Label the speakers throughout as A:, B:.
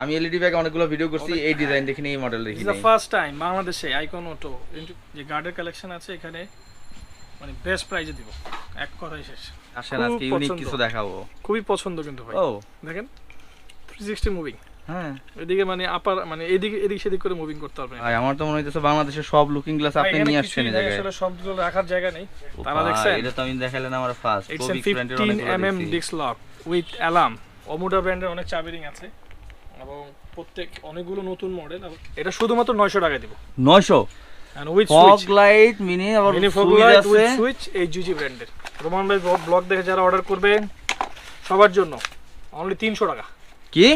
A: আমি এলইডি ব্যাগে অনেকগুলো ভিডিও করছি এই ডিজাইন দেখিনি এই মডেল দেখি
B: দ্য ফার্স্ট টাইম বাংলাদেশে আইকন অটো যে গার্ডের কালেকশন আছে এখানে মানে বেস্ট প্রাইজে দিব। এক কথাই শেষ।
A: আসেন আজকে ইউনিক কিছু দেখাবো।
B: খুবই পছন্দ কিন্তু ভাই।
A: ও।
B: দেখেন থ্রি সিক্সটি মুভিং
A: হ্যাঁ।
B: এদিকে মানে আপার মানে এদিকে এদিক সেদিক করে মুভিং করতে পারবেন
A: ভাই আমার তো মনে হইতেছে বাংলাদেশের সব লুকিং গ্লাস আপনি নিয়ে আসছেন এই জায়গায়
B: আসলে সবগুলো রাখার জায়গা নেই। তারা দেখছেন?
A: এটা তো আমি দেখাইলেন আমার ফার্স্ট
B: ফিফটিন
A: অনেকগুলো
B: এম এম
A: দেখছি।
B: ডিস্ক লক উইথ অ্যালার্ম অমুডা ব্র্যান্ডের অনেক চাবিরিং আছে। এবং প্রত্যেক অনেকগুলো নতুন মডেল এটা শুধুমাত্র নয়শো টাকা দিব।
A: 900
B: and with
A: fog light mini আবার
B: ফগ লাইট উইথ সুইচ এই জিজি ব্র্যান্ডের রোমান ভাই ব্লগ দেখে যারা অর্ডার করবে সবার জন্য। অনলি তিনশো টাকা।
A: কি?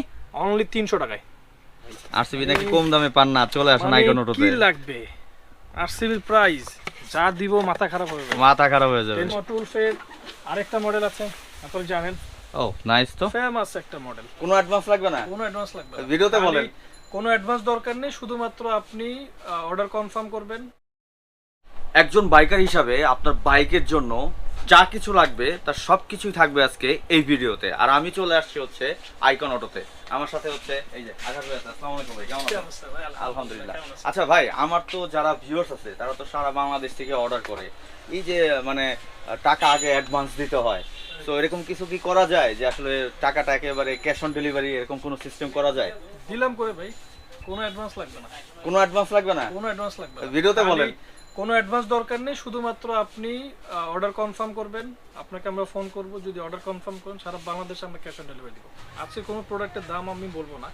B: অনলি তিনশো টাকায়।
A: আরসিবি নাকি কম দামে পান না চলে আসুন আইকন অটোতে
B: কি লাগবে? আরসিবির প্রাইস যা দিব মাথা খারাপ হবে
A: মাথা খারাপ হয়ে যাবে।
B: টুলফের আরেকটা মডেল আছে আপনারা জানেন।
A: ও নাইস তো।
B: ফেমাস একটা মডেল
A: কোনো অ্যাডভান্স লাগবে না?
B: কোনো অ্যাডভান্স লাগবে না।
A: ভিডিওতে বলেন।
B: কোনো অ্যাডভান্স দরকার নেই শুধুমাত্র আপনি অর্ডার কনফার্ম করবেন।
A: একজন বাইকার হিসাবে আপনার বাইকের জন্য যা কিছু লাগবে তার সব কিছুই থাকবে আজকে এই ভিডিওতে আর আমি চলে আসছি হচ্ছে আইকন অটোতে আমার সাথে হচ্ছে এই যে আকাশ ভাই আসসালামু আলাইকুম ভাই কেমন আছেন? আলহামদুলিল্লাহ। আচ্ছা ভাই আমার তো যারা ভিউয়ার্স আছে তারা তো সারা বাংলাদেশ থেকে অর্ডার করে। এই যে মানে টাকা আগে অ্যাডভান্স দিতে হয়। তো এরকম কিছু কি করা যায় যে আসলে টাকাটা একেবারে ক্যাশ অন ডেলিভারি এরকম কোনো সিস্টেম করা যায়?
B: দিলাম করে ভাই? কোনো অ্যাডভান্স লাগবে না।
A: কোনো অ্যাডভান্স লাগবে না?
B: কোনো অ্যাডভান্স লাগবে না।
A: ভিডিওতে বলেন।
B: কোনো অ্যাডভান্স দরকার নেই শুধুমাত্র আপনি অর্ডার কনফার্ম করবেন। আপনাকে আমরা ফোন করব যদি অর্ডার কনফার্ম করেন সারা বাংলাদেশে আমরা ক্যাশ অন ডেলিভারি দিব। আজকে কোনো প্রোডাক্টের দাম আমি বলব না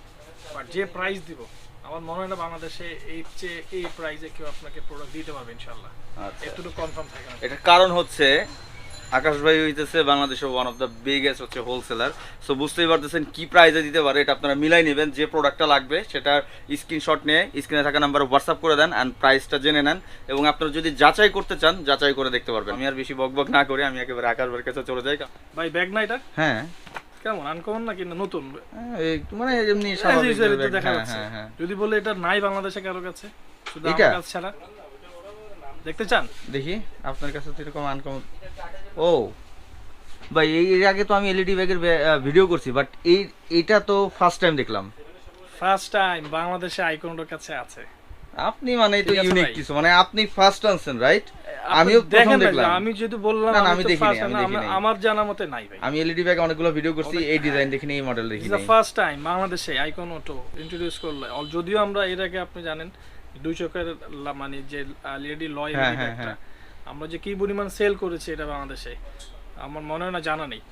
B: বাট যে প্রাইস দিব আমার মনে হয় না বাংলাদেশে এই চেয়ে এই প্রাইসে কেউ আপনাকে প্রোডাক্ট দিতে পারবে ইনশাল্লাহ
A: আচ্ছা।
B: এতটুকু কনফার্ম থাকে
A: এটার কারণ হচ্ছে আকাশ ভাই হইতেছে বাংলাদেশের ওয়ান অফ দ্য বিগেস্ট হচ্ছে হোলসেলার সো বুঝতেই পারতেছেন কি প্রাইসে দিতে পারে এটা আপনারা মিলাই নেবেন। যে প্রোডাক্টটা লাগবে সেটার স্ক্রিনশট নিয়ে স্ক্রিনে থাকা নাম্বারে হোয়াটসঅ্যাপ করে দেন অ্যান্ড প্রাইসটা জেনে নেন। এবং আপনারা যদি যাচাই করতে চান যাচাই করে দেখতে পারবেন। আমি আর বেশি বকবক না করে আমি একেবারে আকাশ ভাইয়ের কাছে চলে যাই।
B: ভাই ব্যাগ না এটা?
A: হ্যাঁ।
B: কেমন আনকমন নাকি নতুন?
A: একটু মানে এমনি স্বাভাবিক।
B: দেখা
A: হ্যাঁ,
B: যাচ্ছে।
A: হ্যাঁ, হ্যাঁ।
B: যদি বলে এটা নাই বাংলাদেশে কারও কাছে শুধু আমার কাছে ছাড়া। দেখতে চান?
A: দেখি আপনার কাছে তো এরকম আনকম ও। ভাই এর আগে তো আমি এলইডি ব্যাগের ভিডিও করছি বাট এই এটা তো ফার্স্ট টাইম দেখলাম।
B: ফার্স্ট টাইম বাংলাদেশে আইকনের কাছে আছে।
A: আপনি মানে তো ইউনিক কিছু মানে আপনি ফার্স্ট আনছেন রাইট আমিও প্রথম দেখলাম।
B: আমি যদি বললাম
A: না,
B: আমি
A: দেখিনি, আমি দেখিনি।
B: আমার জানা মতে নাই ভাই।
A: আমি এলইডি ব্যাগে অনেকগুলো ভিডিও করছি এই ডিজাইন দেখিনি এই মডেল দেখিনি।
B: দ্য ফার্স্ট টাইম বাংলাদেশে আইকন অটো ইন্ট্রোডিউস করলে। যদিও আমরা এর আগে আপনি জানেন দুই চোখের লা- মানে যে লেডি লয়
A: হ্যাঁ, হ্যাঁ, হ্যাঁ।
B: আমরা যে কি পরিমাণ সেল করেছি এটা বাংলাদেশে আমার মনে হয় না জানা নেই।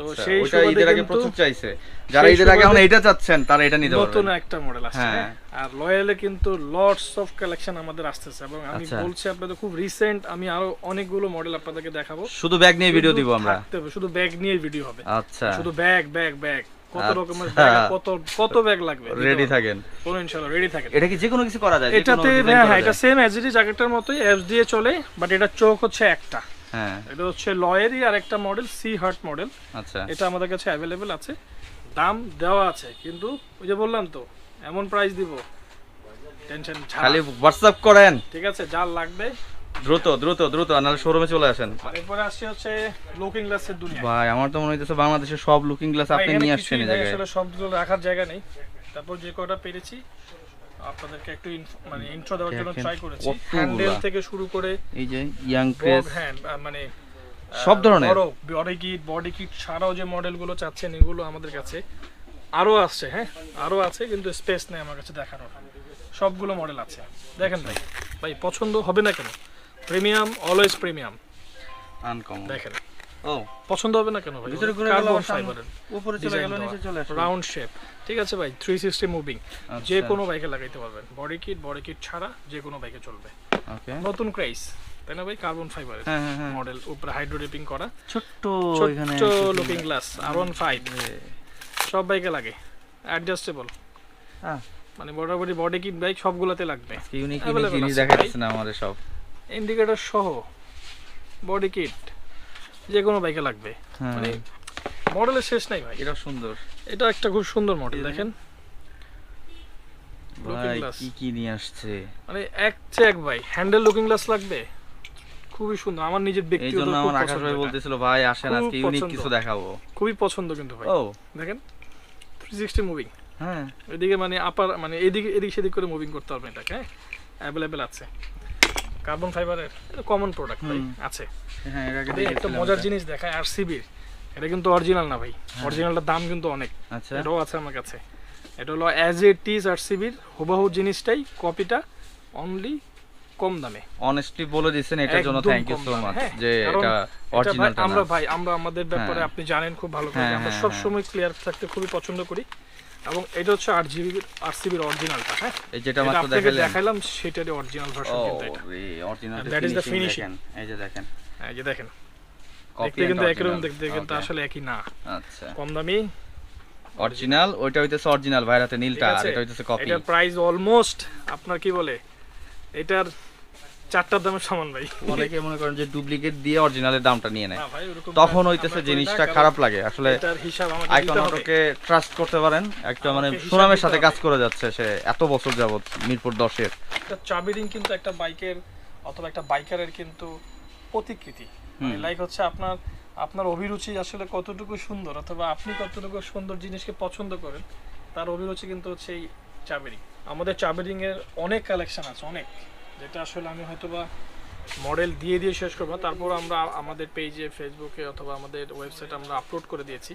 B: তো
A: আচ্ছা
B: সেই
A: ঈদের আগে প্রচুর চাইছে। যারা ঈদের আগে এখন এটা চাচ্ছেন তারা এটা নিতে
B: নতুন একটা মডেল আসছে
A: হ্যাঁ।
B: হ্যাঁ। আর লয়ালে কিন্তু লটস অফ কালেকশন আমাদের আসতেছে। এবং আমি
A: আচ্ছা।
B: বলছি আপনাদের খুব রিসেন্ট আমি আরও অনেকগুলো মডেল আপনাদেরকে দেখাবো।
A: শুধু ব্যাগ নিয়ে ভিডিও দিব আমরা।
B: শুধু ব্যাগ নিয়ে ভিডিও হবে।
A: আচ্ছা।
B: শুধু ব্যাগ ব্যাগ ব্যাগ কত। রকমের কত কত ব্যাগ লাগবে
A: রেডি থাকেন।
B: পুরো ইনশাআল্লাহ রেডি থাকে
A: এটা কি যে কোনো কিছু করা যায়
B: এটাতে হ্যাঁ এটা সেম অ্যাজ ইট ইজ আগেরটার মতোই অ্যাপস দিয়ে চলে বাট এটা চোখ হচ্ছে একটা।
A: হ্যাঁ।
B: এটা হচ্ছে লয়েরই আর একটা মডেল সি হার্ট মডেল
A: আচ্ছা।
B: এটা আমাদের কাছে অ্যাভেলেবেল আছে। দাম দেওয়া আছে কিন্তু ওই যে বললাম তো এমন প্রাইস দিব। টেনশন
A: খালি হোয়াটসঅ্যাপ করেন।
B: ঠিক আছে যা লাগবে
A: দ্রুত দ্রুত দ্রুত নাহলে শোরুমে চলে আসেন।
B: এরপরে আসছে হচ্ছে লুকিং গ্লাসের দুনিয়া।
A: ভাই আমার তো মনে হইতেছে বাংলাদেশের সব লুকিং গ্লাস আপনি নিয়ে আসছেন এই জায়গায়।
B: আসলে সবগুলো রাখার জায়গা নেই। তারপর যে কটা পেরেছি আপনাদেরকে একটু মানে ইন্ট্রো দেওয়ার জন্য ট্রাই করেছি। হ্যান্ডেল থেকে শুরু করে
A: এই যে ইয়াং ক্রেস
B: হ্যান্ড মানে
A: সব ধরনের?
B: বড় বডি কিট বডি কিট ছাড়াও যে মডেলগুলো চাচ্ছেন এগুলো আমাদের কাছে আরও আছে হ্যাঁ? আরও আছে কিন্তু স্পেস নেই আমার কাছে দেখানোর। সবগুলো মডেল আছে। দেখেন ভাই ভাই পছন্দ হবে না কেন? প্রিমিয়াম অলওয়েজ প্রিমিয়াম
A: আনকমন
B: দেখেন।
A: ও।
B: পছন্দ হবে না কেন ভাই?
A: ভিতরে ঘুরে গেল
B: ফাইবারের
A: উপরে চলে গেল নিচে চলে আসলো
B: রাউন্ড শেপ ঠিক আছে ভাই থ্রি সিক্সটি মুভিং
A: আচ্ছা।
B: যে কোনো বাইকে লাগাইতে পারবেন। বডি কিট বডি কিট ছাড়া যে কোনো বাইকে চলবে।
A: ওকে।
B: নতুন ক্রাইস তাই না ভাই? কার্বন
A: ফাইবার
B: মডেল উপরে হাইড্রো ডিপিং করা।
A: ছোট্ট এখানে
B: ছোট্ট লুকিং গ্লাস আর ওয়ান ফাইভ সব বাইকে লাগে। অ্যাডজাস্টেবল
A: হ্যাঁ
B: মানে বরাবরই বডি কিট বাইক সবগুলোতে লাগবে।
A: ইউনিক ইউনিক জিনিস
B: আছে।
A: দেখাচ্ছে না আমাদের সব।
B: ইন্ডিকেটর সহ বডি কিট যে কোনো বাইকে লাগবে।
A: হ্যাঁ।
B: মানে মডেলের শেষ নাই ভাই।
A: এটা সুন্দর।
B: এটা একটা খুব সুন্দর মডেল দেখেন।
A: ভাই কি কি নিয়ে আসছে?
B: মানে এক চেয়ে এক ভাই হ্যান্ডেল লুকিং গ্লাস লাগবে। খুবই সুন্দর আমার নিজের ব্যক্তিগত
A: জন্য
B: খুব
A: আমার আকাশ ভাই। বলতেছিল ভাই আসেন আজকে ইউনিক কিছু দেখাবো।
B: খুবই পছন্দ কিন্তু ভাই।
A: ও।
B: দেখেন থ্রি সিক্সটি মুভিং
A: হ্যাঁ।
B: এদিকে মানে আপার মানে এদিকে এদিক সেদিক করে মুভিং করতে পারবেন এটাকে হ্যাঁ? অ্যাভেলেবেল আছে। কার্বন ফাইবারের কমন প্রোডাক্ট ভাই আছে।
A: হ্যাঁ এর আগে
B: একটা মজার জিনিস দেখায় আরসিবির এটা কিন্তু অরিজিনাল না ভাই। অরিজিনালটার দাম কিন্তু অনেক।
A: আচ্ছা।
B: এটাও আছে আমার কাছে। এটা হলো অ্যাজ এ টিজ আরসিবির হুবহু জিনিসটাই কপিটা অনলি কম দামে।
A: অনেস্টলি বলে দিচ্ছেন এটার জন্য থ্যাংক ইউ সো মাচ
B: হ্যাঁ।
A: যে এটা অরিজিনালটা
B: আমরা ভাই আমরা আমাদের ব্যাপারে
A: হ্যাঁ।
B: আপনি জানেন খুব ভালো করে।
A: হ্যাঁ,
B: আমরা
A: হ্যাঁ,
B: সব সময় ক্লিয়ার থাকতে খুবই পছন্দ করি। এবং এটা হচ্ছে আট জিবি আট সিবির অরিজিনালটা হ্যাঁ?
A: এই যেটা মাত্র
B: দেখাইলাম সেটারই অরিজিনাল ভার্সন কিন্তু এটা।
A: অরিজিনাল
B: that is
A: ফিনিশিং এই যে দেখেন।
B: হ্যাঁ, এই যে দেখেন।
A: কপি
B: দেখতে কিন্তু একরকম দেখতে কিন্তু আসলে একই না।
A: আচ্ছা।
B: কম দামি।
A: অরিজিনাল ওইটা হইতেছে অরিজিনাল ভাইরাতে নীলটা আর এটা হইতেছে কপি
B: এটার প্রাইস অলমোস্ট আপনার কি বলে? এটার চারটার সমান ভাই।
A: অনেকে মনে করেন যে ডুপ্লিকেট দিয়ে অরিজিনালের দামটা নিয়ে নেয়। তখন হইতেছে জিনিসটা খারাপ লাগে। আসলে ট্রাস্ট করতে পারেন। একটা মানে সুনামের সাথে কাজ করে যাচ্ছে সে এত বছর যাবত মিরপুর দশের।
B: চাবি রিং কিন্তু একটা বাইকের অথবা একটা বাইকারের কিন্তু প্রতিকৃতি। মানে লাইক হচ্ছে আপনার আপনার অভিরুচি আসলে কতটুকু সুন্দর অথবা আপনি কতটুকু সুন্দর জিনিসকে পছন্দ করেন তার অভিরুচি কিন্তু হচ্ছে এই চাবি রিং আমাদের চাবি রিং এর অনেক কালেকশন আছে অনেক। যেটা আসলে আমি হয়তোবা মডেল দিয়ে দিয়ে শেষ করব। তারপর আমরা আমাদের পেজে ফেসবুকে অথবা আমাদের ওয়েবসাইটে আমরা আপলোড করে দিয়েছি।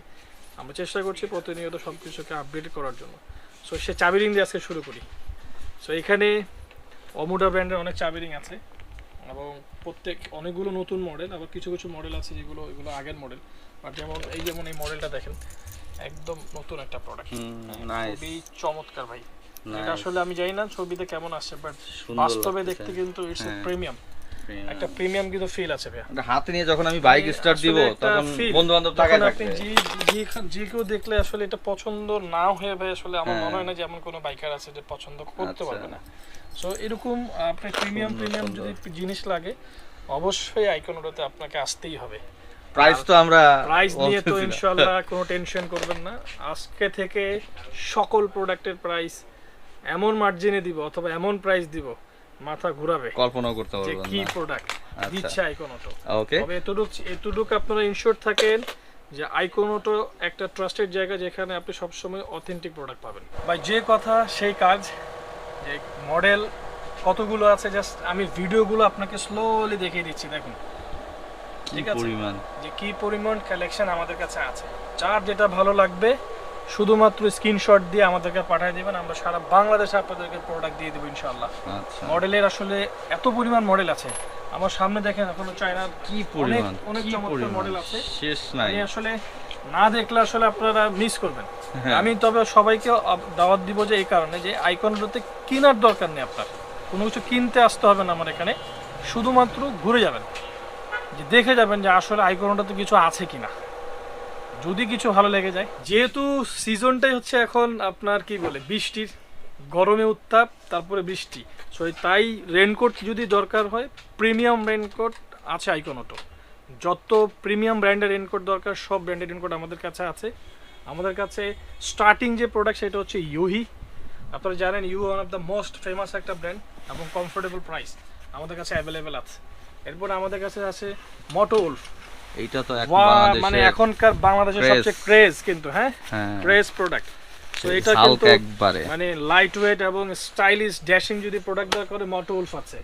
B: আমরা চেষ্টা করছি প্রতিনিয়ত সব কিছুকে আপডেট করার জন্য। সো সে চাবি রিং দিয়ে আজকে শুরু করি। সো এখানে অমুডা ব্র্যান্ডের অনেক চাবি রিং আছে এবং প্রত্যেক অনেকগুলো নতুন মডেল আবার কিছু কিছু মডেল আছে যেগুলো এগুলো আগের মডেল আর যেমন এই যেমন এই মডেলটা দেখেন একদম নতুন একটা প্রোডাক্ট
A: নাইস
B: খুবই চমৎকার ভাই। এটা আসলে আমি জানি না ছবিতে কেমন আসছে বাট বাস্তবে দেখতে কিন্তু ইটস। প্রিমিয়াম একটা প্রিমিয়াম কিন্তু ফিল আছে ভাইয়া।
A: একটা হাতে নিয়ে যখন আমি বাইক স্টার্ট দিব তখন বন্ধু বান্ধব
B: তখন
A: টাকায়
B: আপনি যে যে কেউ দেখলে আসলে এটা পছন্দ না হয়ে ভাই আসলে আমার
A: হ্যাঁ।
B: মনে হয় না যে এমন কোনো বাইকার আছে যে পছন্দ করতে
A: আচ্ছা।
B: পারবে না। সো এরকম আপনার প্রিমিয়াম প্রিমিয়াম যদি জিনিস লাগে অবশ্যই আইকনোটাতে আপনাকে আসতেই হবে।
A: প্রাইস তো আমরা
B: প্রাইস নিয়ে তো। ইনশাল্লাহ কোনো টেনশন করবেন না। আজকে থেকে সকল প্রোডাক্টের প্রাইস এমন মার্জিনে দিব অথবা এমন প্রাইস দিব মাথা ঘুরাবে।
A: কল্পনাও করতে
B: যে
A: পারবেন
B: কি প্রোডাক্ট
A: আচ্ছা।
B: দিচ্ছে আইকনোটো
A: ওকে
B: তবে এতটুক এতটুকু আপনারা ইনশোর থাকেন যে আইকোনোটো একটা ট্রাস্টেড জায়গা যেখানে আপনি সবসময় অথেন্টিক প্রোডাক্ট পাবেন। ভাই যে কথা সেই কাজ যে মডেল কতগুলো আছে জাস্ট আমি ভিডিওগুলো আপনাকে স্লোলি দেখিয়ে দিচ্ছি দেখুন। ঠিক আছে।
A: পরিমাণ?
B: যে কি পরিমাণ কালেকশন আমাদের কাছে আছে। যার যেটা ভালো লাগবে শুধুমাত্র স্ক্রিনশট দিয়ে আমাদেরকে পাঠিয়ে দিবেন আমরা সারা বাংলাদেশে আপনাদেরকে প্রোডাক্ট দিয়ে দেবো ইনশাল্লাহ
A: আচ্ছা।
B: মডেলের আসলে এত পরিমাণ মডেল আছে। আমার সামনে দেখেন এখনও চায়নার
A: কি পরিমাণ
B: অনেক চমৎকার মডেল আছে।
A: শেষ নাই।
B: আমি আসলে না দেখলে আসলে আপনারা মিস করবেন।
A: হ্যাঁ।
B: আমি তবে সবাইকে দাওয়াত দিব যে এই কারণে যে আইকনগুলোতে কেনার দরকার নেই আপনার। কোনো কিছু কিনতে আসতে হবে না আমার এখানে। শুধুমাত্র ঘুরে যাবেন। যে দেখে যাবেন যে আসলে আইকনটাতে কিছু আছে কিনা। যদি কিছু ভালো লেগে যায়। যেহেতু সিজনটাই হচ্ছে এখন আপনার কি বলে, বৃষ্টির, গরমে উত্তাপ, তারপরে বৃষ্টি। সো তাই রেনকোট যদি দরকার হয় প্রিমিয়াম রেনকোট আছে আইকনটো যত প্রিমিয়াম ব্র্যান্ডের রেনকোট দরকার, সব ব্র্যান্ডের রেনকোট আমাদের কাছে আছে। আমাদের কাছে স্টার্টিং যে প্রোডাক্ট সেটা হচ্ছে ইউহি আপনারা জানেন you one of the most famous একটা ব্র্যান্ড এবং কমফোর্টেবল প্রাইস আমাদের কাছে অ্যাভেলেবেল আছে। এরপর আমাদের কাছে আছে মোটো উলফ
A: এইটা তো
B: মানে এখনকার বাংলাদেশের সবচেয়ে ক্রেজ কিন্তু হ্যাঁ?
A: হ্যাঁ।
B: ক্রেজ প্রোডাক্ট তো এটা কিন্তু
A: একবারে।
B: মানে লাইট ওয়েট এবং স্টাইলিশ ড্যাশিং যদি প্রোডাক্ট দরকার হয় মোটো উলফ আছে।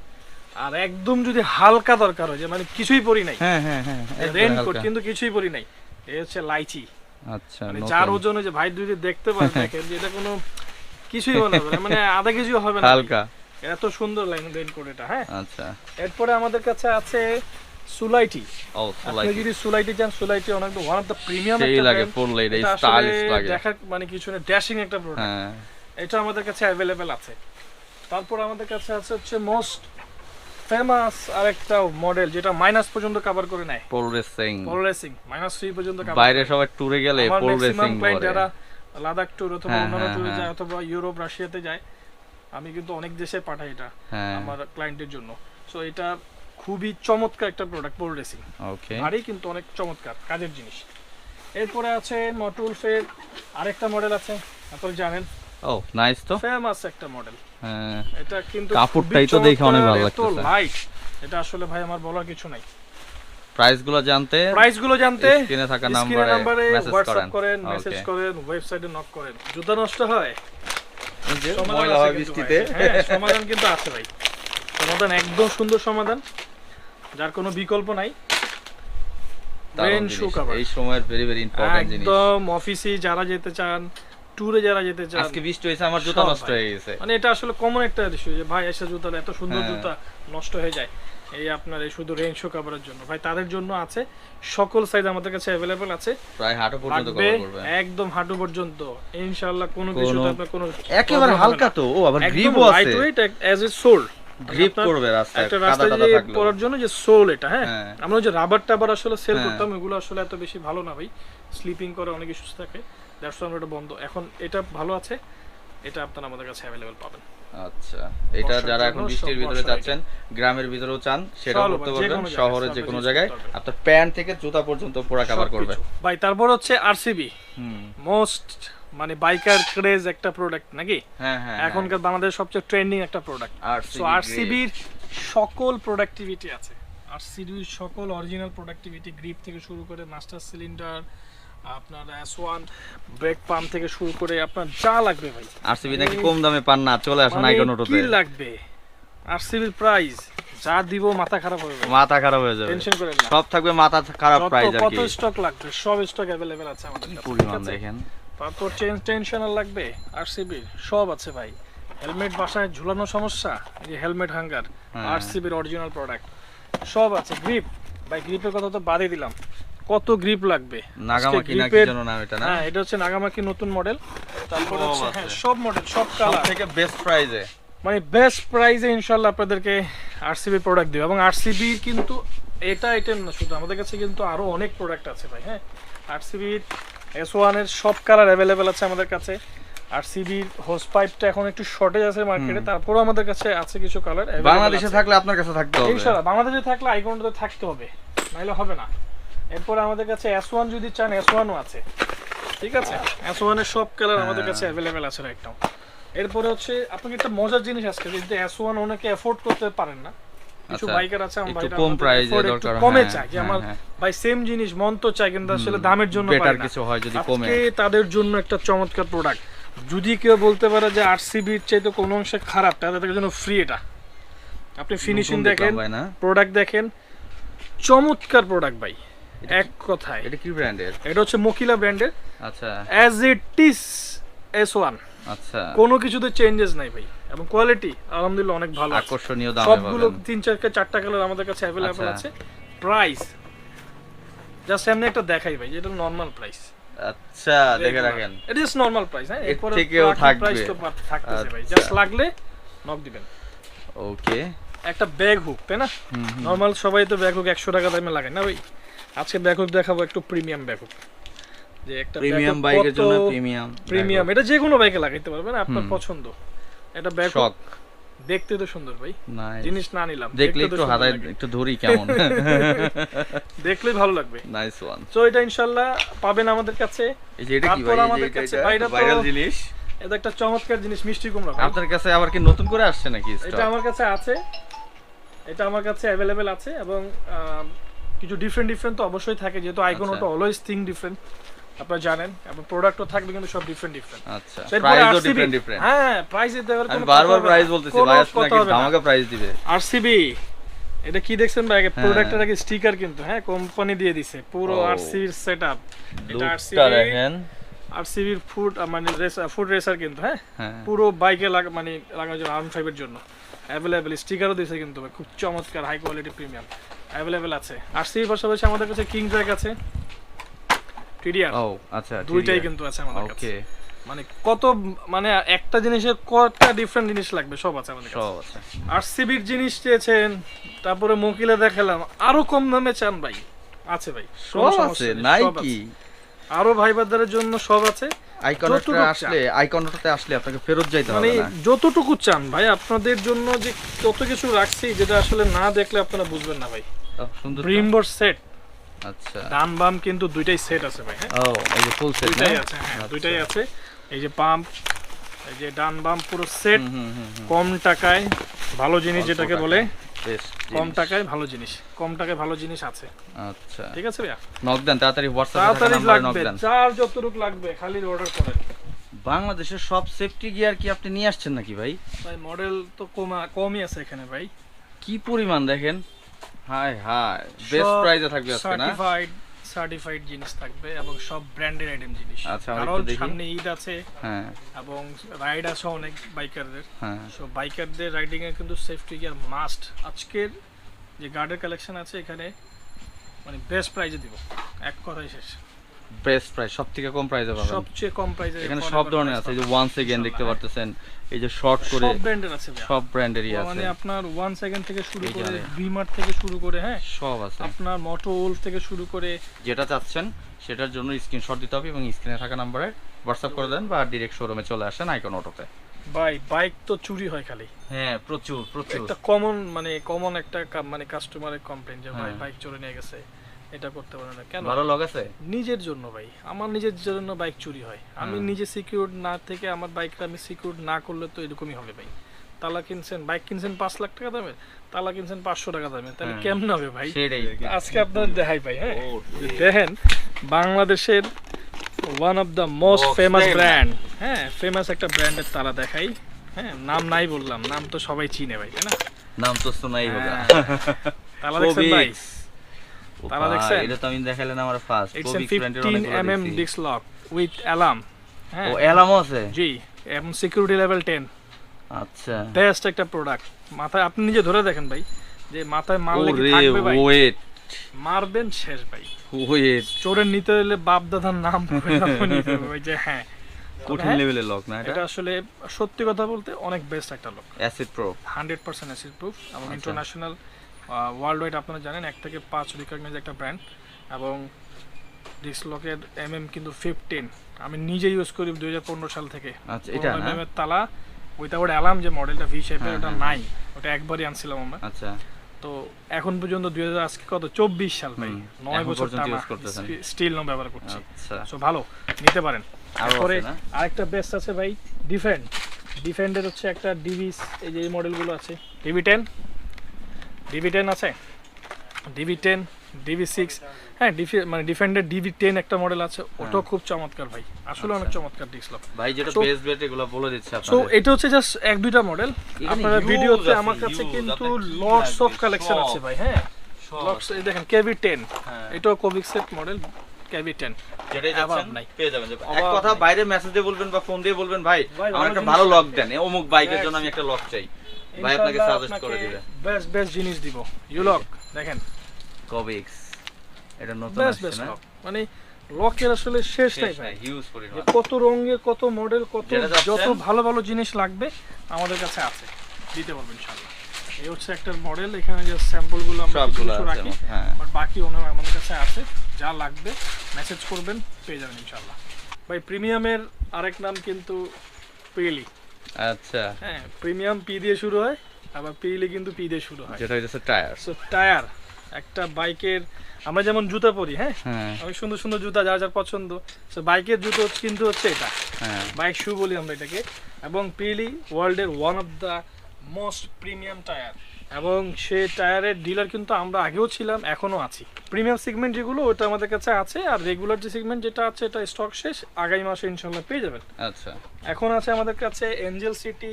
B: আর একদম যদি হালকা দরকার হয় যে মানে কিছুই পরি নাই।
A: হ্যাঁ হ্যাঁ হ্যাঁ
B: রেনকোট কিন্তু কিছুই পরি নাই। এই হচ্ছে লাইচি
A: আচ্ছা
B: মানে। যার ওজনে যে ভাই যদি দেখতে পারেন দেখেন যে এটা কোনো কিছুই হবে না মানে আধা কেজিও হবে না।
A: হালকা।
B: এত সুন্দর লাইন রেনকোট এটা হ্যাঁ?
A: আচ্ছা।
B: এরপরে আমাদের কাছে আছে সুলাইটি।
A: ও
B: আপনি যদি সুলাইটি চান সুলাইটি অনেক ওয়ান অফ দ্য প্রিমিয়াম
A: সেই লাগে স্টাইলিশ লাগে।
B: দেখার মানে কিছু না ড্যাশিং একটা প্রোডাক্ট
A: হ্যাঁ।
B: এটা আমাদের কাছে আছে। তারপর আমাদের কাছে আছে হচ্ছে মোস্ট ফেমাস আরেকটা মডেল যেটা মাইনাস পর্যন্ত কভার করে নেয়।
A: Pole racing
B: pole racing minus three পর্যন্ত cover
A: বাইরে। সবাই ট্যুরে গেলে পোল রেসিং করে
B: যারা লাদাখ ট্যুর অথবা
A: হ্যাঁ,
B: অন্যান্য ট্যুরে
A: হ্যাঁ।
B: যায় অথবা ইউরোপ রাশিয়াতে যায় আমি কিন্তু অনেক দেশে পাঠাই এটা আমার ক্লায়েন্টের জন্য। সো এটা খুবই চমৎকার একটা প্রোডাক্ট পোল রেসিং
A: ওকে
B: ভারী কিন্তু অনেক চমৎকার কাজের জিনিস। এরপরে আছে মটুলফের আরেকটা মডেল আছে আপনারা জানেন।
A: ও নাইস তো।
B: ফেমাস একটা মডেল
A: হ্যাঁ
B: এটা কিন্তু
A: কাপড়টাই তো দেখে অনেক ভালো লাগতেছে।
B: লাইট এটা আসলে ভাই আমার বলার কিছু নাই।
A: প্রাইসগুলো জানতে
B: প্রাইসগুলো জানতে
A: স্ক্রিনে থাকা নাম্বারে মেসেজ করেন।
B: করেন মেসেজ করেন ওয়েবসাইটে নক করেন। জুতা নষ্ট হয়।
A: এই যে
B: সমাধান
A: ময়লা হয় বৃষ্টিতে।
B: হ্যাঁ সমাধান কিন্তু আছে ভাই। সমাধান একদম সুন্দর সমাধান যার কোনো বিকল্প নাই।
A: দারুণ
B: Rain
A: জিনিস।
B: shoe cover।
A: এই সময়ের ভেরি ভেরি ইম্পর্টেন্ট জিনিস।
B: একদম অফিসে যারা যেতে চান ট্যুরে যারা যেতে চান
A: আজকে বৃষ্টি হয়েছে আমার জুতা নষ্ট হয়ে গেছে।
B: মানে এটা আসলে কমন একটা ইস্যু যে ভাই এসে জুতা এত সুন্দর
A: হ্যাঁ।
B: জুতা নষ্ট হয়ে যায়। এই আপনার এই শুধু রেঞ্জ শো কাভারের জন্য। ভাই তাদের জন্য আছে সকল সাইজ আমাদের কাছে আছে।
A: প্রায় হাঁটু পর্যন্ত
B: লাগবে
A: কভার করবে।
B: একদম হাঁটু পর্যন্ত। ইনশাআল্লাহ কোনো কিছুতে আপনার কোনো
A: একেবারে হালকা তো। ও আবার গ্রিপও আছে।
B: Weight as a sole
A: grip করবে রাস্তায়
B: একটা যে পরার জন্য যে সোল এটা হ্যাঁ?
A: হ্যাঁ।
B: আমরা যে রাবার টাবার আসলে সেল
A: হ্যাঁ।
B: করতাম এগুলো আসলে এত বেশি ভালো না ভাই। স্লিপিং করে অনেক ইস্যুস থাকে। দ্যাটস আমরা এটা বন্ধ। এখন এটা ভালো আছে এটা আপনারা আমাদের কাছে অ্যাভেলেবেল পাবেন।
A: আচ্ছা। এটা যারা এখন বৃষ্টির ভিতরে যাচ্ছেন গ্রামের ভিতরেও চান
B: সেটা
A: করতে
B: যে
A: পারবেন।
B: কোনো জায়গায়,
A: শহরে যে কোনো জায়গায় আপনার প্যান্ট থেকে জুতা পর্যন্ত পুরো কভার করবে।
B: ভাই তারপর হচ্ছে আরসিবি
A: হুম।
B: মোস্ট মানে বাইকার ক্রেজ একটা প্রোডাক্ট নাকি?
A: হ্যাঁ হ্যাঁ
B: এখনকার বাংলাদেশের সবচেয়ে ট্রেন্ডিং একটা প্রোডাক্ট সো আরসিবির সকল প্রোডাক্টিভিটি আছে। আরসিবির সকল অরিজিনাল প্রোডাক্টিভিটি গ্রিপ থেকে শুরু করে মাস্টার সিলিন্ডার আপনার এস ওয়ান ব্রেক পাম্প থেকে শুরু করে আপনার যা লাগবে ভাই।
A: আরসিবি নাকি কম দামে পান না চলে আসেন
B: মানে
A: আইকন অটোতে
B: কি লাগবে? আরসিবির প্রাইস যা দিব মাথা খারাপ হয়ে যাবে।
A: মাথা খারাপ হয়ে যাবে।
B: টেনশন করেন না।
A: সব থাকবে মাথা খারাপ প্রাইস আর
B: কত
A: কি
B: স্টক লাগবে সব স্টক অ্যাভেলেবেল আছে আমাদের কাছে?
A: দেখেন।
B: তারপর চেন টেনশনাল লাগবে আরসিবির সব আছে ভাই। হেলমেট বাসায় ঝুলানো সমস্যা এই যে হেলমেট হাঙ্গার। আরসিবির অরিজিনাল প্রোডাক্ট সব আছে। গ্রিপ ভাই গ্রিপের কথা তো বাদই দিলাম। কত গ্রিপ লাগবে?
A: নাগামাকি নাকি
B: grip-এর-
A: যেন নাম এটা না?
B: হ্যাঁ এটা হচ্ছে নাগামাকি নতুন মডেল তারপর হচ্ছে হ্যাঁ সব মডেল
A: সব
B: কালার
A: থেকে বেস্ট প্রাইজে
B: মানে বেস্ট প্রাইসে ইনশাল্লাহ আপনাদেরকে আরসিবি প্রোডাক্ট দেবে। এবং আরসিবি কিন্তু এটা আইটেম না শুধু আমাদের কাছে কিন্তু আরও অনেক প্রোডাক্ট আছে ভাই হ্যাঁ? আরসিবির এস ওয়ানের সব কালার অ্যাভেলেবেল আছে আমাদের কাছে। আরসিবির হোস পাইপটা এখন একটু শর্টেজ আছে মার্কেটে তারপরেও আমাদের কাছে আছে কিছু কালার
A: বাংলাদেশে থাকলে আপনার কাছে থাকতে হবে।
B: ইনশাল্লাহ বাংলাদেশে থাকলে আইকনটাতে থাকতে হবে নাইলে হবে না। এরপর আমাদের কাছে এস ওয়ান যদি চান এস ওয়ানও আছে। ঠিক আছে? এস ওয়ানের সব কালার আমাদের। কাছে অ্যাভেলেবেল আছে একদম এরপরে হচ্ছে আপনাকে একটা মজার জিনিস আজকে যদি এস ওয়ান অনেকে এফোর্ড করতে পারেন না কিছু
A: আচ্ছা,
B: বাইকার আছে আমার
A: একটু কম
B: একটু
A: দরকার,
B: কমে চায় যে
A: হ্যাঁ,
B: আমার
A: হ্যাঁ।
B: ভাই সেম জিনিস মন তো চাই কিন্তু আসলে দামের জন্য
A: বেটার কিছু হয় যদি কমে।
B: তাদের জন্য একটা চমৎকার প্রোডাক্ট যদি কেউ বলতে পারে যে আরসিবির চাইতে কোনো অংশে খারাপ তাদের জন্য ফ্রি এটা। আপনি ফিনিশিং দেখেন প্রোডাক্ট দেখেন চমৎকার প্রোডাক্ট ভাই এক কথায়।
A: এটা কি ব্র্যান্ডের
B: এটা হচ্ছে মকিলা ব্র্যান্ডের
A: আচ্ছা।
B: As it is S one
A: আচ্ছা।
B: কোনো কিছুতে চেঞ্জেস নাই ভাই। এবং কোয়ালিটি আলহামদুলিল্লাহ অনেক ভালো
A: আকর্ষণীয় দামে
B: সবগুলো তিন চারটা চারটা কালার আমাদের কাছে অ্যাভেলেবল
A: আচ্ছা।
B: আছে। প্রাইস জাস্ট এমনি একটা দেখাই ভাই এটা নর্মাল প্রাইস
A: আচ্ছা দেখে রাখেন।
B: এটা জাস্ট নর্মাল প্রাইস হ্যাঁ?
A: এর
B: এরপরে
A: থেকেও থাকবে।
B: প্রাইস তো থাকতেছে ভাই।
A: আচ্ছা।
B: জাস্ট লাগলে নক দিবেন।
A: ওকে
B: একটা ব্যাগ হুক তাই না? নর্মাল সবাই তো ব্যাগ হুক একশো টাকা দামে লাগায় না ভাই? আজকে ব্যাগ হুক দেখাবো একটু প্রিমিয়াম ব্যাগ হুক যে একটা
A: প্রিমিয়াম বাইকের জন্য প্রিমিয়াম
B: প্রিমিয়াম এটা যে কোনো বাইকে লাগাইতে পারবেন আপনার পছন্দ। এটা ব্যাগ
A: শক
B: দেখতে তো সুন্দর ভাই। জিনিস না নিলাম
A: দেখলে একটু হাতায় একটু ধরি কেমন।
B: দেখলেই ভালো লাগবে।
A: নাইস ওয়ান
B: তো এটা ইনশাল্লাহ পাবেন আমাদের কাছে।
A: এই যে এটা কি ভাই?
B: আমাদের কাছে
A: ভাইরাল জিনিস।
B: এটা একটা চমৎকার জিনিস মিষ্টি কুমড়া।
A: আপনার কাছে আবার কি নতুন করে আসছে নাকি
B: এটা আমার কাছে আছে। এটা আমার কাছে অ্যাভেলেবেল আছে এবং কিছু ডিফারেন্ট ডিফারেন্ট তো অবশ্যই থাকে যেহেতু আইকন। ওটা অলওয়েজ থিং ডিফারেন্ট আপনারা জানেন এবং প্রোডাক্টও থাকবে কিন্তু সব ডিফারেন্ট ডিফারেন্ট
A: আচ্ছা প্রাইসও ডিফারেন্ট ডিফারেন্ট
B: হ্যাঁ প্রাইস দেওয়ার কোনো
A: বারবার প্রাইস বলতেছি ভাই আজকে নাকি
B: ধামাকা
A: ধামাকা প্রাইস দিবে?
B: আরসিবি এটা কি দেখছেন ভাই?
A: হ্যাঁ।
B: প্রোডাক্টের আগে স্টিকার কিন্তু হ্যাঁ কোম্পানি দিয়ে দিছে পুরো আরসিবির সেটআপ এটা আরসিবি
A: দেখেন।
B: আরসিবির ফুড মানে রেসার ফুড রেসার কিন্তু হ্যাঁ?
A: হ্যাঁ।
B: পুরো বাইকে লাগা মানে লাগানোর জন্য আর্ম ফাইভের জন্য। অ্যাভেলেবেল স্টিকারও দিয়েছে কিন্তু খুব চমৎকার হাই কোয়ালিটি প্রিমিয়াম অ্যাভেলেবেল আছে। আর সেই পাশাপাশি আমাদের কাছে কিং ড্র্যাগ আছে। টিডিআর
A: ও আচ্ছা
B: দুইটাই কিন্তু আছে আমাদের কাছে।
A: ওকে।
B: মানে কত মানে একটা জিনিসের কতটা ডিফারেন্ট জিনিস লাগবে সব আছে আমাদের কাছে।
A: সব আছে।
B: জিনিস চেয়েছেন তারপরে মকিলা দেখালাম। আরও কম দামে চান ভাই। আছে ভাই
A: সব আছে
B: নাই
A: কি
B: আরও ভাই বাদারের জন্য সব আছে।
A: আইকনটা আসলে আইকনটাতে আসলে আপনাকে ফেরত যাইতে
B: মানে
A: হবে না।
B: যতটুকু চান ভাই আপনাদের জন্য যে কত কিছু রাখছি যেটা আসলে না দেখলে আপনারা বুঝবেন না ভাই।
A: সুন্দর।
B: সেট
A: আচ্ছা।
B: ডান বাম কিন্তু দুইটাই সেট আছে ভাই হ্যাঁ?
A: ও এই যে ফুল সেট
B: দুইটাই আছে হ্যাঁ দুইটাই আছে। এই যে পাম্প এই যে ডান বাম পুরো সেট। কম টাকায় ভালো জিনিস যেটাকে বলে কম টাকায় ভালো জিনিস কম টাকায় ভালো জিনিস আছে।
A: আচ্ছা।
B: ঠিক আছে ভাইয়া?
A: নক দেন তাড়াতাড়ি হোয়াটসঅ্যাপে
B: তাড়াতাড়ি লাগবে যার যতটুকু লাগবে খালি অর্ডার করেন।
A: বাংলাদেশের সব সেফটি গিয়ার কি আপনি নিয়ে আসছেন নাকি ভাই?
B: ভাই মডেল তো কমা কমই আছে এখানে ভাই।
A: কি পরিমাণ দেখেন? হাই হাই বেস্ট প্রাইজে থাকবে আজকে না?
B: সার্টিফাইড সার্টিফাইড জিনিস থাকবে এবং সব ব্র্যান্ডেড আইটেম জিনিস।
A: আচ্ছা,
B: কারণ। সামনে ঈদ আছে
A: হ্যাঁ।
B: এবং রাইড আছে অনেক বাইকারদের
A: হ্যাঁ।
B: সো বাইকারদের রাইডিং এ কিন্তু সেফটি গিয়ার মাস্ট আজকের যে গার্ডের কালেকশন আছে এখানে মানে বেস্ট প্রাইজে দিব। এক কথাই শেষ।
A: বেস্ট প্রাইস সব থেকে কম প্রাইসে পাবেন।
B: সবচেয়ে কম প্রাইজে
A: এখানে সব ধরনের আছে এই যে ওয়ান সেকেন্ড দেখতে পারতেছেন এই যে শর্ট করে
B: সব ব্র্যান্ডের আছে
A: সব ব্র্যান্ডেরই
B: মানে আপনার ওয়ান সেকেন্ড থেকে শুরু করে
A: আরে।
B: ভিমার থেকে শুরু করে হ্যাঁ?
A: সব আছে।
B: আপনার মোটো ওল্ড থেকে শুরু করে।
A: যেটা চাচ্ছেন সেটার জন্য স্ক্রিনশট দিতে হবে এবং স্ক্রিনে থাকা নাম্বারে হোয়াটসঅ্যাপ করে দেন বা ডিরেক্ট শোরুমে চলে আসেন আইকন অটোতে
B: বাই বাইক তো চুরি হয় খালি।
A: হ্যাঁ প্রচুর প্রচুর।
B: একটা কমন মানে কমন একটা মানে কাস্টমারের কমপ্লেন যে ভাই
A: হ্যাঁ।
B: বাইক চুরি নিয়ে গেছে। এটা করতে পারে না। কেন?
A: ভালো লগ আছে?
B: নিজের জন্য ভাই। আমার নিজের জন্য বাইক চুরি হয়। আমি নিজে সিকিউর না থেকে আমার বাইকটা আমি সিকিউর না করলে তো এরকমই হবে ভাই। তালা কিনছেন বাইক কিনছেন পাঁচ লাখ টাকা দামের তালা কিনছেন পাঁচশো টাকা দামের তাহলে
A: হ্যাঁ।
B: কেমন হবে ভাই? আজকে আপনার দেখাই ভাই হ্যাঁ? দেখেন বাংলাদেশের one of the most famous brand হ্যাঁ ফেমাস একটা ব্র্যান্ডের তারা দেখাই। হ্যাঁ নাম নাই বললাম নাম তো সবাই চিনে ভাই তাই না?
A: নাম তো শোনাই হোগা
B: তালা দেখছেন ভাই? তারা দেখছেন?
A: এটা তো আমি দেখাইলেন আমার ফার্স্ট ব্র্যান্ডের
B: M disc lock with alarm হ্যাঁ।
A: ও অ্যালামও আছে?
B: জি এবং সিকিউরিটি লেভেল টেন
A: আচ্ছা।
B: বেস্ট একটা প্রোডাক্ট মাথায় আপনি নিজে ধরে দেখেন ভাই যে মাথায় কি
A: ওরে
B: থাকবে ভাই।
A: ওয়েট
B: মারবেন শেষ ভাই।
A: ওয়েট
B: চোরের নিতে হলে বাপ দাদার নাম ভাই যে হ্যাঁ।
A: কঠিন
B: হ্যাঁ,
A: লেভেলের লক না এটা?
B: আসলে সত্যি কথা বলতে অনেক বেস্ট একটা lock
A: acid proof
B: hundred percent acid proof এবং
A: আচ্ছা।
B: ইন্টারন্যাশনাল ওয়ার্ল্ড ওয়াইড আপনারা জানেন এক থেকে পাঁচ রিকগনাইজ একটা ব্র্যান্ড এবং ডিসলকের এম এম কিন্তু ফিফটিন আমি নিজে ইউজ করি দুই হাজার পনেরো সাল থেকে।
A: আচ্ছা এটা
B: এম এর তালা উইথাউট অ্যালার্ম যে মডেলটা ভি শেপের
A: হ্যাঁ,
B: ওটা
A: হ্যাঁ,
B: নাই। ওটা একবারই আনছিলাম আমরা।
A: আচ্ছা।
B: তো এখন পর্যন্ত দুই হাজার আজকে কত? চব্বিশ সাল ভাই। নয় বছর। স্টিল নো ব্যবহার করছি।
A: আচ্ছা।
B: সো ভালো নিতে পারেন। তারপরে আরেকটা বেস্ট আছে ভাই ডিফেন্ড ডিফেন্ডের হচ্ছে একটা ডিভিস এই যে মডেলগুলো আছে। ডিভি টেন ডিভি টেন আছে? ডিভি টেন ডিভি সিক্স হ্যাঁ ডিফি মানে ডিফেন্ডের ডিভি টেন একটা মডেল আছে ওটাও খুব চমৎকার ভাই। আসলে অনেক
A: আচ্ছা।
B: চমৎকার ডিসলক
A: ভাই যেটা বেস্ট বেট এগুলো বলে দিচ্ছে
B: সো এটা হচ্ছে জাস্ট এক দুইটা মডেল আপনারা ভিডিওতে আমার কাছে কিন্তু লটস অফ কালেকশন আছে ভাই হ্যাঁ। লটস এই দেখেন কেভি টেন
A: হ্যাঁ।
B: এটাও কোভিক সেট মডেল কেভি টেন
A: যেটাই যাচ্ছেন পেয়ে যাবেন। এক কথা বাইরে মেসেজ বলবেন বা ফোন দিয়ে বলবেন ভাই আমার একটা ভালো লক দেন। অমুক বাইকের জন্য আমি একটা লক চাই। ভাই আপনাকে সাজেস্ট করে দিবে।
B: বেস্ট বেস্ট জিনিস দিব। ইউলক দেখেন।
A: কবিক্স এটা নতুন আসছে না?
B: মানে লকের আসলে শেষ নাই ভাই
A: হিউজ পরিমাণ।
B: কত রঙের কত মডেল কত যত ভালো ভালো জিনিস লাগবে আমাদের কাছে আছে। দিতে পারব ইনশাআল্লাহ। এই হচ্ছে একটা মডেল এখানে যে স্যাম্পলগুলো আমরা কিছু রাখি
A: হ্যাঁ।
B: বাট বাকি অন্য আমাদের কাছে আছে। যা লাগবে মেসেজ করবেন পেয়ে যাবেন ইনশাআল্লাহ। ভাই প্রিমিয়ামের আরেক নাম কিন্তু পিলি
A: আচ্ছা।
B: হ্যাঁ প্রিমিয়াম পি দিয়ে শুরু হয় আবার পিলি কিন্তু পি দিয়ে শুরু হয়।
A: যেটা হচ্ছে টায়ার
B: সো টায়ার একটা বাইকের আমরা যেমন জুতা পরি হ্যাঁ?
A: হ্যাঁ।
B: অনেক সুন্দর সুন্দর জুতা যা যার পছন্দ। সো বাইকের জুতো কিন্তু হচ্ছে এটা।
A: হ্যাঁ।
B: বাইক শু বলি আমরা এটাকে। এবং পিলি ওয়ার্ল্ডের one of the most premium tyre এবং সে টায়ারের ডিলার কিন্তু আমরা আগেও ছিলাম এখনও আছি। প্রিমিয়াম সেগমেন্ট যেগুলো ওটা আমাদের কাছে আছে আর রেগুলার যে সেগমেন্ট যেটা আছে এটা স্টক শেষ আগামী মাসে ইনশাল্লাহ পেয়ে যাবেন।
A: আচ্ছা।
B: এখন আছে আমাদের কাছে এঞ্জেল সিটি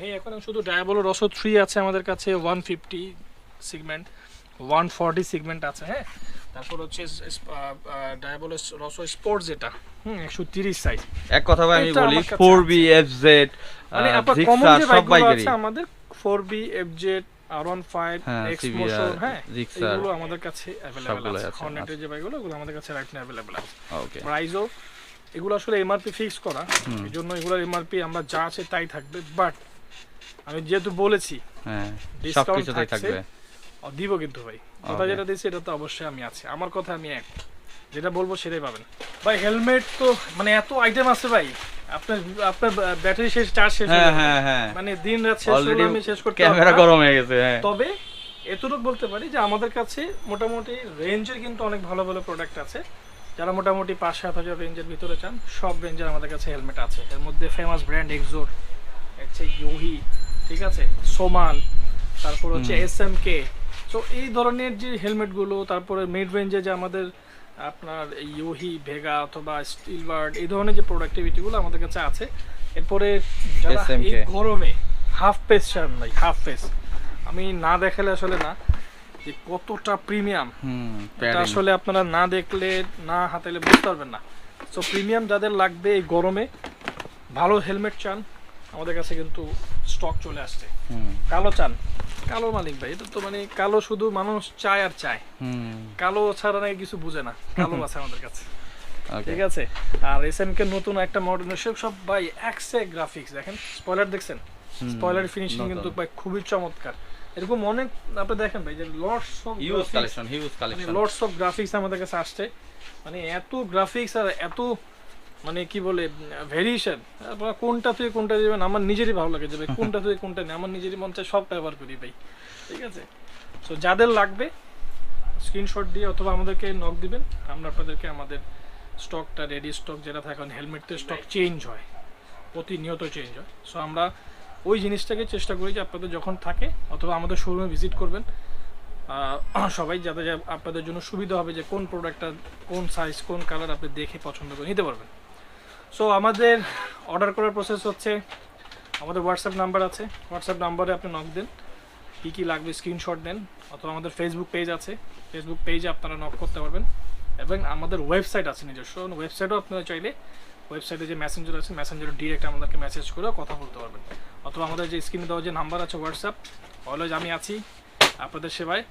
B: নেই এখন শুধু ডায়াবলো রসো থ্রি আছে আমাদের কাছে one fifty segment one forty segment আছে হ্যাঁ? তারপর হচ্ছে ডায়াবলো রসো স্পোর্টস যেটা হুম একশো তিরিশ সাইজ
A: এক কথা আমি বলি ফোর বি এফ জেড
B: মানে আপনার কমন যে বাইকগুলো আছে আমাদের four B F Z R one five X motion হ্যাঁ এগুলো আমাদের কাছে অ্যাভেলেবেল আছে।
A: আছে,
B: হর্নেটের যে বাইকগুলো ওগুলো আমাদের কাছে রাইট অ্যাভেলেবেল আছে। প্রাইসও এগুলো আসলে এমআরপি ফিক্স করা। এই জন্য এগুলোর এমআরপি আমরা যা আছে তাই থাকবে। বাট আমি যেহেতু বলেছি
A: হ্যাঁ। থাকবে।
B: দিব কিন্তু ভাই। কথা যেটা দিয়েছি এটা তো অবশ্যই আমি আছি। আমার কথা আমি এক। যেটা বলব সেটাই পাবেন। ভাই হেলমেট তো মানে এত আইটেম আছে ভাই। আপনার আপনার ব্যাটারি শেষ চার্জ শেষ হ্যাঁ
A: হ্যাঁ হ্যাঁ
B: মানে দিন রাত শেষ হলে আমি শেষ করতে
A: ক্যামেরা গরম হয়ে গেছে হ্যাঁ।
B: তবে এতটুকু বলতে পারি যে আমাদের কাছে মোটামুটি রেঞ্জের কিন্তু অনেক ভালো ভালো প্রোডাক্ট আছে। যারা মোটামুটি পাঁচ সাত হাজার রেঞ্জের ভিতরে চান সব রেঞ্জের আমাদের কাছে হেলমেট আছে। এর মধ্যে ফেমাস ব্র্যান্ড এক্সোর হচ্ছে ইউহি ঠিক আছে? সোমান তারপর হচ্ছে এস এম কে তো এই ধরনের যে হেলমেটগুলো তারপরে মিড রেঞ্জে যে আমাদের আপনার ইউহি ভেগা অথবা স্টিলবার্ড এই ধরনের যে প্রোডাক্টিভিটিগুলো আমাদের কাছে আছে এরপরে যারা এই গরমে হাফ পেস চান ভাই হাফ পেস আমি না দেখালে আসলে না যে কতটা প্রিমিয়াম এটা আসলে আপনারা না দেখলে না হাতালে বুঝতে পারবেন না। সো প্রিমিয়াম যাদের লাগবে এই গরমে ভালো হেলমেট চান আমাদের কাছে কিন্তু স্টক চলে আসছে। কালো চান কালো মালিক ভাই এটা তো মানে কালো শুধু মানুষ চায় আর চায়। কালো ছাড়া নাকি কিছু বুঝে না। কালো আছে আমাদের কাছে। ঠিক আছে? আর এসএমকে নতুন একটা মডেল সব সব ভাই এক্সে গ্রাফিক্স দেখেন? স্পয়লার দেখছেন? স্পয়লার ফিনিশিং কিন্তু ভাই খুবই চমৎকার। এরকম অনেক আপনি দেখেন ভাই যে lots of
A: huge collection huge collection
B: lots of graphics আমাদের কাছে আসছে। মানে এত গ্রাফিক্স আর এত মানে কি বলে ভেরিয়েশন আপনারা কোনটা থেকে কোনটা দিবেন আমার নিজেরই ভালো লাগে যে কোনটা থেকে কোনটা নেই, আমার নিজেরই মন চায় সব ব্যবহার করি ভাই। ঠিক আছে? সো যাদের লাগবে স্ক্রিনশট দিয়ে অথবা আমাদেরকে নক দিবেন। আমরা আপনাদেরকে আমাদের স্টকটা রেডি স্টক যেটা থাকে হেলমেটের স্টক চেঞ্জ হয়। প্রতিনিয়ত চেঞ্জ হয়। সো আমরা ওই জিনিসটাকে চেষ্টা করি যে আপনাদের যখন থাকে, অথবা আমাদের শোরুমে ভিজিট করবেন সবাই যাতে আপনাদের জন্য সুবিধা হবে যে কোন প্রোডাক্টটা কোন সাইজ কোন কালার আপনি দেখে পছন্দ করে নিতে পারবেন। সো আমাদের অর্ডার করার প্রসেস হচ্ছে, আমাদের হোয়াটসঅ্যাপ নাম্বার আছে। হোয়াটসঅ্যাপ নাম্বারে আপনি নক দেন, কী কী লাগবে স্ক্রিনশট দেন অথবা আমাদের ফেসবুক পেজ আছে। ফেসবুক পেজে আপনারা নক করতে পারবেন। এবং আমাদের ওয়েবসাইট আছে নিজস্ব। ওয়েবসাইটও আপনারা চাইলে ওয়েবসাইটে যে মেসেঞ্জার আছে মেসেঞ্জারে ডিরেক্ট আমাদেরকে মেসেজ করে কথা বলতে পারবেন। অথবা আমাদের যে স্ক্রিনে দেওয়া যে নাম্বার আছে হোয়াটসঅ্যাপ অলওয়েজ আমি আছি আপনাদের সেবায়।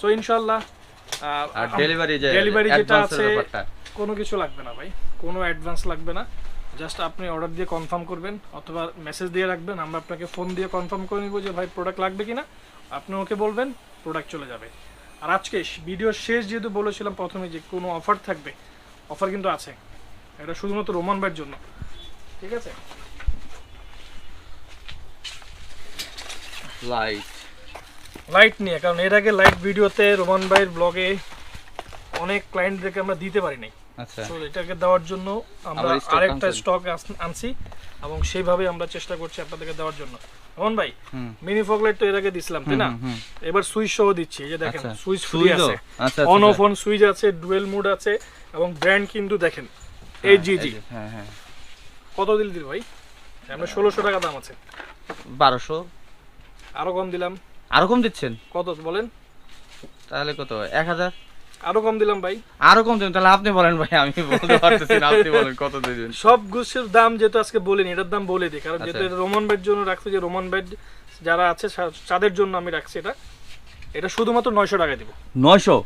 B: সো ইনশাল্লাহ
A: আর ডেলিভারি যে
B: ডেলিভারি যেটা আছে কোনো কিছু লাগবে না ভাই। কোনো অ্যাডভান্স লাগবে না। জাস্ট আপনি অর্ডার দিয়ে কনফার্ম করবেন অথবা মেসেজ দিয়ে রাখবেন আমরা আপনাকে ফোন দিয়ে কনফার্ম করে নিব যে ভাই প্রোডাক্ট লাগবে কিনা? আপনি ওকে বলবেন প্রোডাক্ট চলে যাবে। আর আজকে ভিডিও শেষ যেহেতু বলেছিলাম প্রথমে যে কোনো অফার থাকবে অফার কিন্তু আছে। এটা শুধুমাত্র রোমান ভাইয়ের জন্য। ঠিক আছে?
A: লাইট
B: লাইট নিয়ে কারণ এর আগে লাইট ভিডিওতে রোমান ভাইয়ের ব্লগে অনেক ক্লায়েন্টদেরকে আমরা দিতে পারি নাই
A: আচ্ছা।
B: তো এটাকে দেওয়ার জন্য আমরা আরেকটা স্টক আনছি এবং সেইভাবে আমরা চেষ্টা করছি আপনাদেরকে দেওয়ার জন্য। রোমান ভাই মিনি ফগলাইট তো এর আগে দিছিলাম তাই না। এবার সুইচ সহ দিচ্ছি এই যে দেখেন
A: আচ্ছা।
B: সুইচ ফ্রি আছে।
A: আচ্ছা
B: অন
A: আচ্ছা,
B: অফ অন সুইচ আছে ডুয়েল মোড আছে এবং ব্র্যান্ড কিন্তু দেখেন এই জি জি
A: হ্যাঁ হ্যাঁ।
B: কত দিল দিল ভাই? আমরা ষোলোশো টাকা দাম আছে।
A: বারোশো।
B: আরও কম দিলাম।
A: আরও কম দিচ্ছেন?
B: কত বলেন?
A: তাহলে কত? এক হাজার?
B: আরও কম দিলাম ভাই।
A: আরও কম দেবেন তাহলে আপনি বলেন ভাই আমি বলতে পারতেছি না আপনি বলেন কত দেবেন?
B: সব গুছের দাম যেহেতু আজকে বলিনি এটার দাম বলে দিই কারণ যেহেতু
A: আচ্ছা।
B: এটা রোমান বেড জন্য রাখছি যে রোমান বেড যারা আছে তাদের জন্য আমি রাখছি এটা। এটা শুধুমাত্র নয়শো টাকা দিব।
A: নয়শো?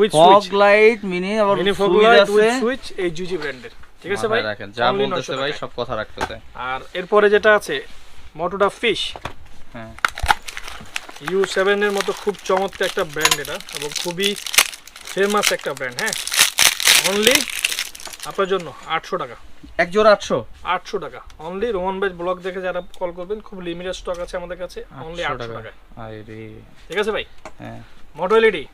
B: উইথ
A: ফগ লাইট মিনি আবার
B: মিনি
A: আছে।
B: উইথ সুইচ এই জিজি ব্র্যান্ডের ঠিক আছে ভাই?
A: রাখেন যা বলতেছে ভাই সব কথা রাখতেছে
B: আর এরপরে যেটা আছে মোটোটা ফিশ
A: হ্যাঁ।
B: ইউ সেভেনের মতো খুব চমৎকার একটা ব্র্যান্ড এটা এবং খুবই ফেমাস একটা ব্র্যান্ড হ্যাঁ? অনলি আপনার জন্য আটশো টাকা।
A: এক জোড়া আটশো?
B: আটশো টাকা। অনলি রোমান বেজ ব্লগ দেখে যারা কল করবেন খুব লিমিটেড স্টক আছে আমাদের কাছে অনলি
A: আটশো টাকা।
B: ঠিক আছে ভাই?
A: হ্যাঁ।
B: এলইডি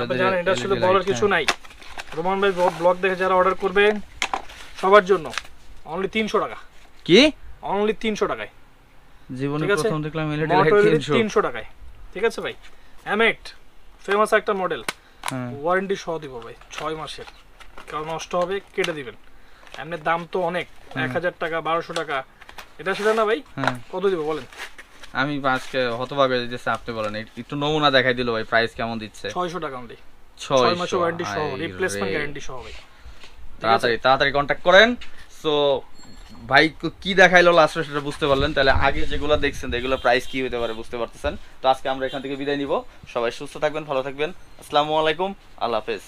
B: আপনি জানেন এটা শুধু বলার কিছু
A: হ্যাঁ।
B: নাই। রোমান ভাই ব্লগ দেখে যারা অর্ডার করবে সবার জন্য অনলি তিনশো টাকা।
A: কি?
B: অনলি তিনশো টাকায়।
A: জীবনে? প্রথম দেখলাম এলইডি লাইট 300
B: তিনশো টাকায়। ঠিক আছে ভাই? অ্যামেট ফেমাস একটা মডেল ওয়ারেন্টি সহ দিব ভাই ছয় মাসের। কারণ নষ্ট হবে কেটে দিবেন। এমনি দাম তো অনেক এক হাজার টাকা বারোশো টাকা। এটা সেটা না ভাই? কত দিব বলেন?
A: আমি আজকে হতভাগ হয়ে যেতেছে আপনি বলেন একটু- নমুনা দেখাই দিল ভাই প্রাইস কেমন দিচ্ছে?
B: ছয়শো টাকা অনলি
A: ছয়
B: মাসের ওয়ারেন্টি সহ রিপ্লেসমেন্ট গ্যারান্টি সহ ভাই।
A: তাড়াতাড়ি তাড়াতাড়ি কন্ট্যাক্ট করেন। সো ভাই, কি দেখাইলো লাস্টে সেটা বুঝতে পারলেন। তাহলে আগে যেগুলো দেখছেন, এগুলো প্রাইস কি হতে পারে বুঝতে পারতেছেন। তো আজকে আমরা এখান থেকে বিদায় নিব। সবাই সুস্থ থাকবেন, ভালো থাকবেন। আসসালামু আলাইকুম। আল্লাহ হাফেজ।